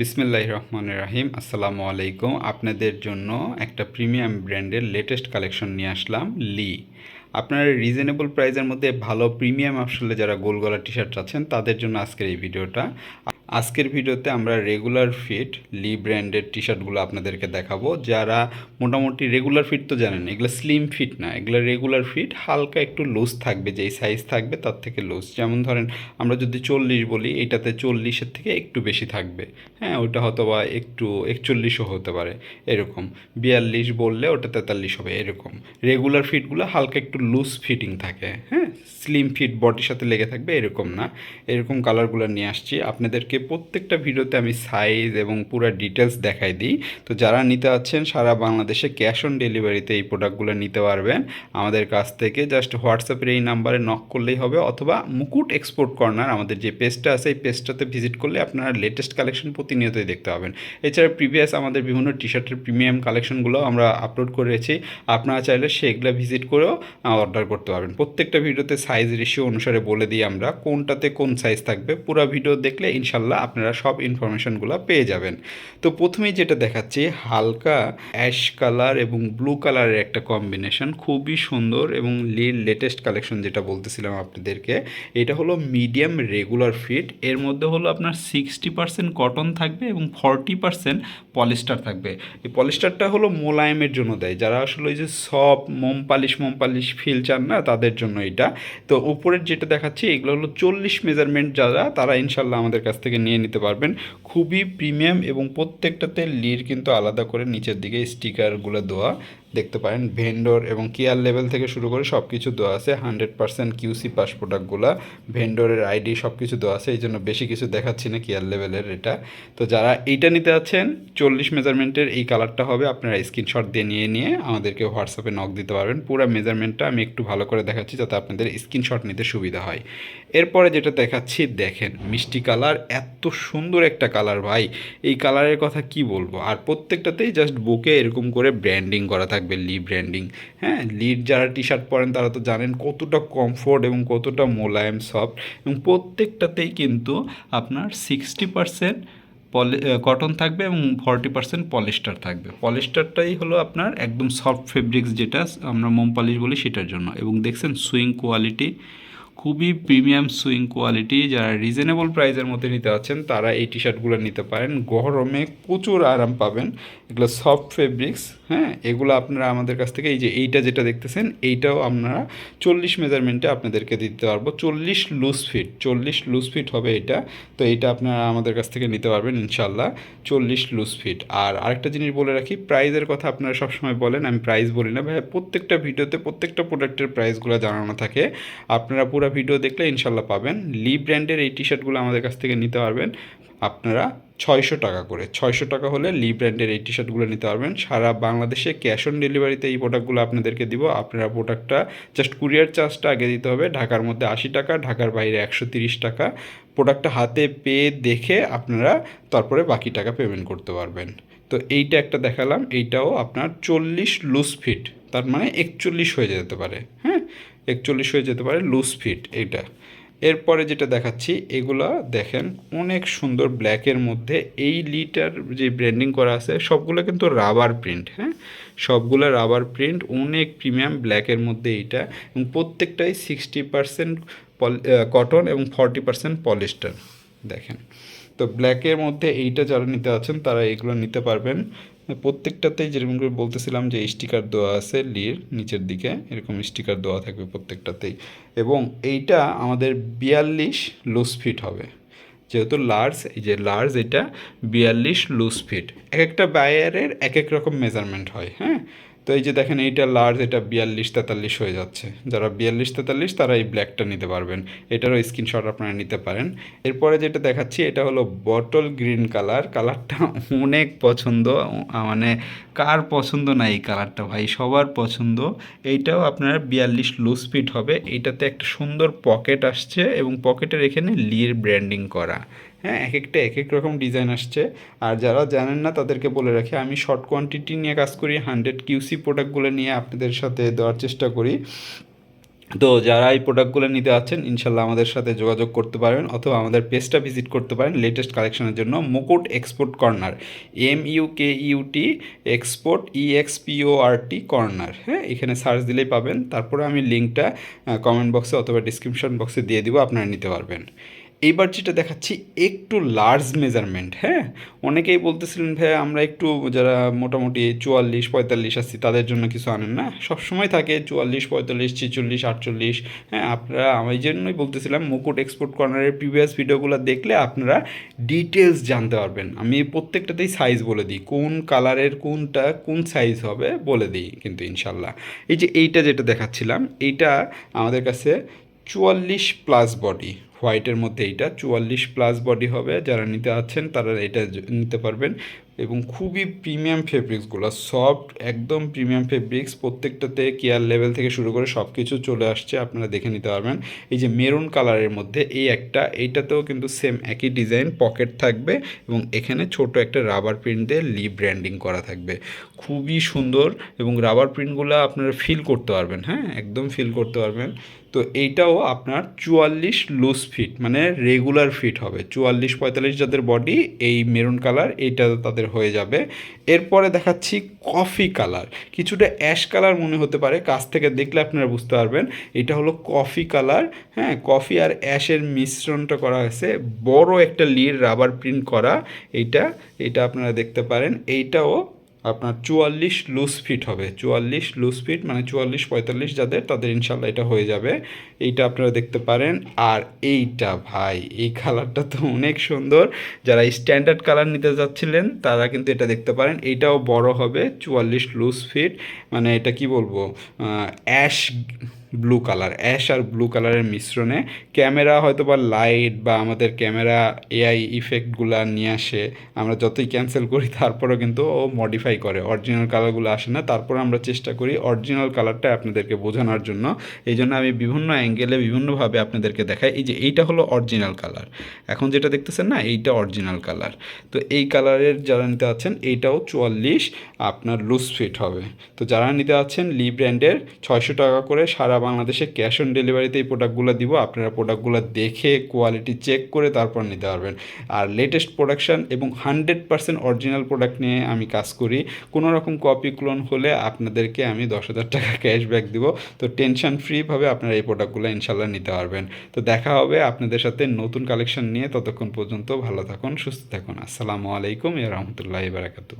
বিসমিল্লাহ রহমান রাহিম। আসসালামু আলাইকুম। আপনাদের জন্য একটা প্রিমিয়াম ব্র্যান্ডের লেটেস্ট কালেকশন নিয়ে আসলাম লি আপনার রিজনেবল প্রাইজের মধ্যে ভালো প্রিমিয়াম আসলে যারা গোল গলা টি শার্ট চাচ্ছেন, তাদের জন্য আজকের এই ভিডিওটা। আজকের ভিডিওতে আমরা রেগুলার ফিট লি ব্র্যান্ডের টি শার্টগুলো আপনাদেরকে দেখাবো। যারা মোটামুটি রেগুলার ফিট তো জানেন, এগুলো স্লিম ফিট না, এগুলো রেগুলার ফিট হালকা একটু লুজ থাকবে, যেই সাইজ থাকবে তার থেকে লুজ যেমন ধরেন, আমরা যদি চল্লিশ বলি, এটাতে চল্লিশের থেকে একটু বেশি থাকবে। হ্যাঁ ওইটা হয়তো বা একটু একচল্লিশও হতে পারে, এরকম। বিয়াল্লিশ বললে ওটা তেতাল্লিশ হবে, এরকম। রেগুলার ফিটগুলো হালকা একটু লুজ ফিটিং থাকে হ্যাঁ? স্লিম ফিট বডির সাথে লেগে থাকবে, এরকম না। এরকম কালারগুলো নিয়ে আসছি। আপনাদেরকে প্রত্যেকটা ভিডিওতে আমি সাইজ এবং পুরো ডিটেলস দেখাই দিই। তো যারা নিতে আছেন সারা বাংলাদেশে ক্যাশ অন ডেলিভারিতে এই প্রোডাক্টগুলো নিতে পারবেন। আমাদের কাছ থেকে জাস্ট হোয়াটসঅ্যাপের এই নাম্বারে নক করলেই হবে অথবা মুকুট এক্সপোর্ট কর্নার আমাদের যে পেজটা আছে, এই পেজটাতে ভিজিট করলে আপনারা লেটেস্ট কালেকশন প্রতিনিয়তই দেখতে পাবেন। এছাড়া প্রিভিয়াস আমাদের বিভিন্ন টি শার্টের প্রিমিয়াম কালেকশনগুলো আমরা আপলোড করেছি আপনারা চাইলে সেগুলো ভিজিট করেও অর্ডার করতে পারবেন। প্রত্যেকটা ভিডিওতে সাইজ রেশিও অনুসারে বলে দিই আমরা কোনটাতে কোন সাইজ থাকবে। পুরো ভিডিও দেখলে ইনশাল্লাহ আপনারা সব ইনফরমেশনগুলো পেয়ে যাবেন। তো প্রথমেই যেটা দেখাচ্ছি, হালকা অ্যাশ কালার এবং ব্লু কালারের একটা কম্বিনেশন, খুবই সুন্দর এবং লির লেটেস্ট কালেকশন যেটা বলতেছিলাম আপনাদেরকে, এটা হলো মিডিয়াম রেগুলার ফিট, এর মধ্যে হলো আপনার সিক্সটি পার্সেন্ট কটন থাকবে এবং ফর্টি পার্সেন্ট পলিস্টার থাকবে। এই পলিস্টারটা হলো মোলায়েমের জন্য দেয়, যারা আসলে ওই যে সব মোম পালিশ মোম পালিশ ফিল চান না, তাদের জন্য এটা। তো উপরের যেটা দেখাচ্ছি, এগুলো হলো চল্লিশ মেজারমেন্ট যারা, তারা ইনশাল্লাহ আমাদের কাছ থেকে নিয়ে নিতে পারবেন। খুবই প্রিমিয়াম এবং প্রত্যেকটাতে লির কিন্তু আলাদা করে নিচের দিকে স্টিকারগুলো দেওয়া। দেখতে পারেন। ভেন্ডর এবং কেয়ার লেভেল থেকে শুরু করে সব কিছু দেওয়া আছে। হান্ড্রেড পার্সেন্ট কিউসি পাস প্রোডাক্টগুলো ভেন্ডরের আইডি সব কিছু দেওয়া আছে। এই জন্য বেশি কিছু দেখাচ্ছি না কেয়ার লেভেলের এটা। তো যারা এইটা নিতে আছেন, চল্লিশ মেজারমেন্টের এই কালারটা হবে, আপনারা স্ক্রিনশট দিয়ে নিয়ে নিয়ে আমাদেরকে হোয়াটসঅ্যাপে নক দিতে পারবেন। পুরো মেজারমেন্টটা আমি একটু ভালো করে দেখাচ্ছি যাতে আপনাদের স্ক্রিনশট নিতে সুবিধা হয়। এরপরে যেটা দেখাচ্ছি, দেখেন মিষ্টি কালার এত সুন্দর একটা কালার ভাই। এই কালারের কথা কি বলব? আর প্রত্যেকটাতেই জাস্ট বুকে এরকম করে ব্র্যান্ডিং করা থাকবে লি ব্র্যান্ডিং হ্যাঁ লিড যারা টি শার্ট পরেন তারা তো জানেন কতটা কমফোর্ট এবং কতটা মোলায়েম সফট এবং প্রত্যেকটাতেই কিন্তু আপনার সিক্সটি পারসেন্ট কটন থাকবে এবং ফর্টি পার্সেন্ট পলিস্টার থাকবে। পলিস্টারটাই হলো আপনার একদম সফট ফেব্রিক্স যেটা আমরা মোম পালিশ বলি সেটার জন্য। এবং দেখছেন সুইং কোয়ালিটি খুবই প্রিমিয়াম সুইং কোয়ালিটি যারা রিজনেবল প্রাইসের মধ্যে নিতে আছেন, তারা এই টি শার্টগুলো নিতে পারেন। গরমে প্রচুর আরাম পাবেন। এগুলো সফট ফেব্রিক্স হ্যাঁ এগুলো আপনারা আমাদের কাছ থেকে, এই যে এইটা যেটা দেখতেছেন, এইটাও আপনারা চল্লিশ মেজারমেন্টে আপনাদেরকে দিতে পারব। চল্লিশ লুজ ফিট চল্লিশ লুজ ফিট হবে এটা, তো এইটা আপনারা আমাদের কাছ থেকে নিতে পারবেন ইনশাল্লাহ চল্লিশ লুজ ফিট আর আরেকটা জিনিস বলে রাখি প্রাইজের কথা আপনারা সবসময় বলেন, আমি প্রাইস বলি না ভাই প্রত্যেকটা ভিডিওতে প্রত্যেকটা প্রোডাক্টের প্রাইসগুলো জানানো থাকে। আপনারা পুরো ভিডিও দেখলে ইনশাল্লাহ পাবেন। লি ব্র্যান্ডের এই টি শার্টগুলো আমাদের কাছ থেকে নিতে পারবেন। আপনারা ছয়শো টাকা করে। ছয়শো টাকা হলে লি ব্র্যান্ডের এই টি শার্টগুলো নিতে পারবেন। সারা বাংলাদেশে ক্যাশ অন ডেলিভারিতে এই প্রোডাক্টগুলো আপনাদেরকে দিব। আপনারা প্রোডাক্টটা জাস্ট কুরিয়ার চার্জটা আগে দিতে হবে। ঢাকার মধ্যে আশি টাকা, ঢাকার বাইরে একশো তিরিশ টাকা। প্রোডাক্টটা হাতে পেয়ে দেখে আপনারা তারপরে বাকি টাকা পেমেন্ট করতে পারবেন। তো এইটা একটা দেখালাম। এইটাও আপনার চল্লিশ লুজ ফিট তার মানে একচল্লিশ হয়ে যেতে পারে। হ্যাঁ? একচল্লিশ হয়ে যেতে পারে লুজ ফিট এইটা। এরপরে যেটা দেখাচ্ছি, এগুলা দেখেন অনেক সুন্দর ব্ল্যাকের মধ্যে। এই লিটার যে ব্র্যান্ডিং করা আছে, সবগুলো কিন্তু রাবার প্রিন্ট হ্যাঁ? সবগুলো রাবার প্রিন্ট অনেক প্রিমিয়াম ব্ল্যাকের মধ্যে এইটা। এবং প্রত্যেকটাই সিক্সটি পারসেন্ট কটন এবং ফর্টি পারসেন্ট পলিস্টার দেখেন। তো ব্ল্যাকের মধ্যে এইটা যারা নিতে আছেন, তারা এগুলো নিতে পারবেন। প্রত্যেকটাতেই যেরকম করে বলতেছিলাম যে স্টিকার দেওয়া আছে লির নিচের দিকে, এরকম স্টিকার দেওয়া থাকবে প্রত্যেকটাতেই। এবং এইটা আমাদের বিয়াল্লিশ লুজ ফিট হবে। যেহেতু লার্জ এই যে লার্জ এটা বিয়াল্লিশ লুজ ফিট এক একটা বায়ারের এক এক রকম মেজারমেন্ট হয় হ্যাঁ? তো এই যে দেখেন, এইটা লার্জ এটা বিয়াল্লিশ, তেতাল্লিশ হয়ে যাচ্ছে। যারা বিয়াল্লিশ, তেতাল্লিশ, তারা এই ব্ল্যাকটা নিতে পারবেন। এটারও স্ক্রিনশট আপনারা নিতে পারেন। এরপরে যেটা দেখাচ্ছি, এটা হলো বটল গ্রিন কালার কালারটা অনেক পছন্দ। মানে কার পছন্দ না এই কালারটা ভাই? সবার পছন্দ। এইটাও আপনার বিয়াল্লিশ লুজ ফিট হবে। এইটাতে একটা সুন্দর পকেট আসছে এবং পকেটের এখানে লির ব্র্যান্ডিং করা। হ্যাঁ এক একটা এক এক রকম ডিজাইন আসছে। আর যারা জানেন না, তাদেরকে বলে রাখি, আমি শর্ট কোয়ান্টিটি নিয়ে কাজ করি হান্ড্রেড কিউসি প্রোডাক্টগুলো নিয়ে আপনাদের সাথে দেওয়ার চেষ্টা করি। তো যারা এই প্রোডাক্টগুলো নিতে যাচ্ছেন, ইনশাল্লাহ আমাদের সাথে যোগাযোগ করতে পারেন অথবা আমাদের পেজটা ভিজিট করতে পারেন লেটেস্ট কালেকশনের জন্য Mukut export corner M U K U T export E X P O R T corner হ্যাঁ এখানে সার্চ দিলেই পাবেন। তারপরে আমি লিঙ্কটা কমেন্ট বক্সে অথবা ডিসক্রিপশন বক্সে দিয়ে দিব, আপনারা নিতে পারবেন। এইবার যেটা দেখাচ্ছি, একটু লার্জ মেজারমেন্ট হ্যাঁ? অনেকেই বলতেছিলেন ভাই আমরা একটু যারা মোটামুটি চুয়াল্লিশ, পঁয়তাল্লিশ আসছি তাদের জন্য কিছু আনেন না? সবসময় থাকে চুয়াল্লিশ, পঁয়তাল্লিশ, ছেচল্লিশ, আটচল্লিশ হ্যাঁ? আপনারা, আমি জন্যই বলতেছিলাম, মুকুট এক্সপোর্ট কর্নারের প্রিভিয়াস ভিডিওগুলো দেখলে আপনারা ডিটেলস জানতে পারবেন। আমি প্রত্যেকটাতেই সাইজ বলে দিই, কোন কালারের কোনটা, কোন সাইজ হবে বলে দিই কিন্তু ইনশাল্লাহ। এই যে এইটা যেটা দেখাচ্ছিলাম, এইটা আমাদের কাছে চুয়াল্লিশ প্লাস বডি হোয়াইটের মধ্যে এইটা, চুয়াল্লিশ প্লাস বডি হবে, যারা নিতে আছেন তারা এটা নিতে পারবেন। এবং খুবই প্রিমিয়াম ফেব্রিক্সগুলো সফট একদম প্রিমিয়াম ফেব্রিক্স প্রত্যেকটাতে কেয়ার লেভেল থেকে শুরু করে সব কিছু চলে আসছে, আপনারা দেখে নিতে পারবেন। এই যে মেরুন কালারের মধ্যে এই একটা, এইটাতেও কিন্তু সেম একই ডিজাইন পকেট থাকবে এবং এখানে ছোট একটা রাবার প্রিন্ট দিয়ে লি ব্র্যান্ডিং করা থাকবে। খুবই সুন্দর এবং রাবার প্রিন্টগুলো আপনারা ফিল করতে পারবেন হ্যাঁ? একদম ফিল করতে পারবেন। তো এইটাও আপনার চুয়াল্লিশ লুজ ফিট মানে রেগুলার ফিট হবে। চুয়াল্লিশ পঁয়তাল্লিশ যাদের বডি এই মেরুন কালার এইটা তাদের হয়ে যাবে। এরপরে দেখাচ্ছি কফি কালার। কিছুটা অ্যাশ কালার মনে হতে পারে, কাছ থেকে দেখলে আপনারা বুঝতে পারবেন। এটা হলো কফি কালার হ্যাঁ কফি আর অ্যাশের মিশ্রণটা করা হয়েছে। বড় একটা লির রাবার প্রিন্ট করা এইটা এটা আপনারা দেখতে পারেন। এইটাও আপনার চুয়াল্লিশ লুজ ফিট হবে। চুয়াল্লিশ লুজ ফিট মানে চুয়াল্লিশ, পঁয়তাল্লিশ যাদের, তাদের ইনশাল্লাহ এটা হয়ে যাবে। এইটা আপনারা দেখতে পারেন। আর এইটা ভাই, এই কালারটা তো অনেক সুন্দর। যারা স্ট্যান্ডার্ড কালার নিতে যাচ্ছিলেন, তারা কিন্তু এটা দেখতে পারেন। এইটাও বড় হবে, চুয়াল্লিশ লুজ ফিট মানে এটা কি বলব? অ্যাশ ব্লু কালার অ্যাশ আর ব্লু কালারের মিশ্রণে ক্যামেরা হয়তো বা লাইট বা আমাদের ক্যামেরা এআই ইফেক্টগুলো নিয়ে আসে, আমরা যতই ক্যান্সেল করি তারপরেও কিন্তু ও মডিফাই করে অরিজিনাল কালারগুলো আসে না, তারপর আমরা চেষ্টা করি অরিজিনাল কালারটা আপনাদেরকে বোঝানোর জন্য। এই জন্য আমি বিভিন্ন অ্যাঙ্গেলে বিভিন্নভাবে আপনাদেরকে দেখাই, এই যে এইটা হলো অরিজিনাল কালার এখন যেটা দেখতেছেন না, এইটা অরিজিনাল কালার তো এই কালারের যারা নিতে আছেন, এইটাও চুয়াল্লিশ, আপনার লুজ ফিট হবে। তো যারা নিতে আছেন লি ব্র্যান্ডের ছয়শো টাকা করে সারা বাংলাদেশে ক্যাশ অন ডেলিভারিতে এই প্রোডাক্টগুলো দিব। আপনারা প্রোডাক্টগুলো দেখে কোয়ালিটি চেক করে তারপর নিতে পারবেন। আর লেটেস্ট প্রোডাকশান এবং হান্ড্রেড পার্সেন্ট অরিজিনাল প্রোডাক্ট নিয়ে আমি কাজ করি। কোনো রকম কপি ক্লোন হলে আপনাদেরকে আমি দশ হাজার টাকা ক্যাশব্যাক দিব। তো টেনশন ফ্রিভাবে আপনারা এই প্রোডাক্টগুলো ইনশাল্লাহ নিতে পারবেন। তো দেখা হবে আপনাদের সাথে নতুন কালেকশন নিয়ে। ততক্ষণ পর্যন্ত ভালো থাকুন, সুস্থ থাকুন। আসসালামু আলাইকুম রহমতুল্লাহি বারাকাতু